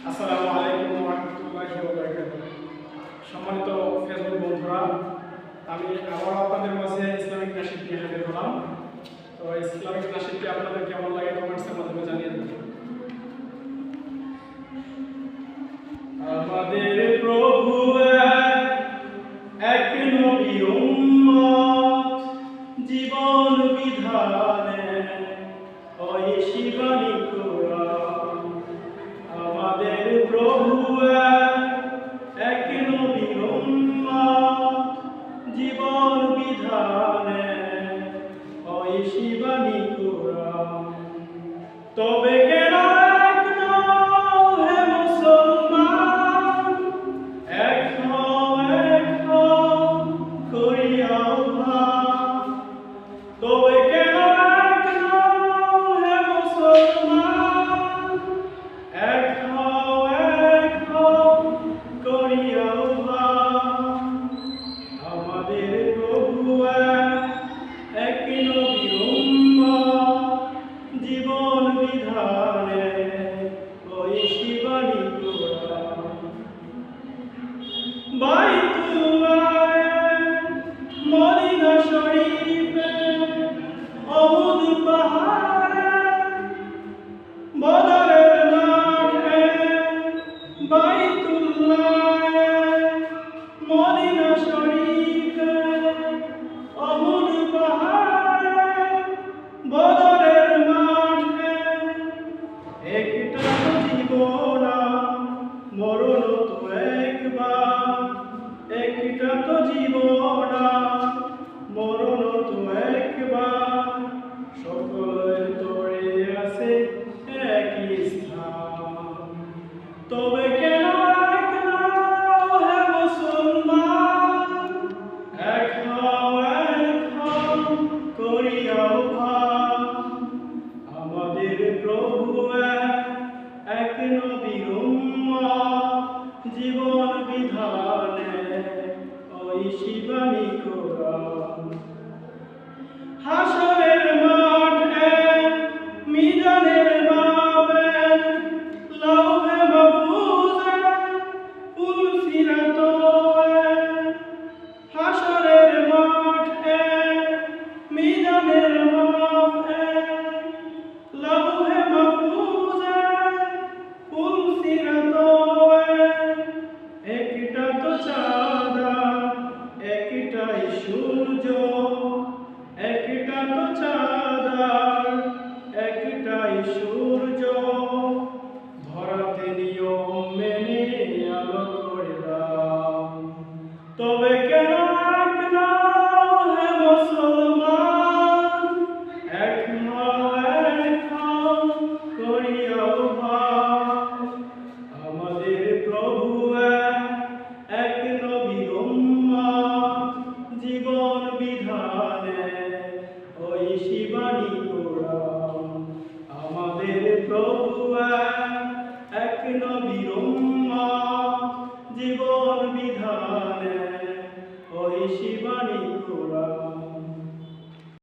আসসালামু আলাইকুম রহমতুল্লাহি সম্মানিত ফেসবুক বন্ধুরা আমি আপনাদের মাঝে ইসলামিক নিয়ে হাজির হলাম। তো ইসলামিক আপনাদের কেমন লাগে কমেন্টসের মাধ্যমে জানিয়ে দেবেন আমাদের প্রভু এক, নবীর জীবন বিধানে ওই শিবানী একটা তো জীবন, মরণ তো একবার। সকলের তোরে আছে একই স্থান। তবে কেন আমাদের জীবন বিধানে শিবানী কোরআন সূর্য, একটা তো চাঁদা একটাই সূর্য। ধরাতে নিয়ম মেনে আলো করে দাও। তবে কেন হে মুসলমান? ಶಿವನೇ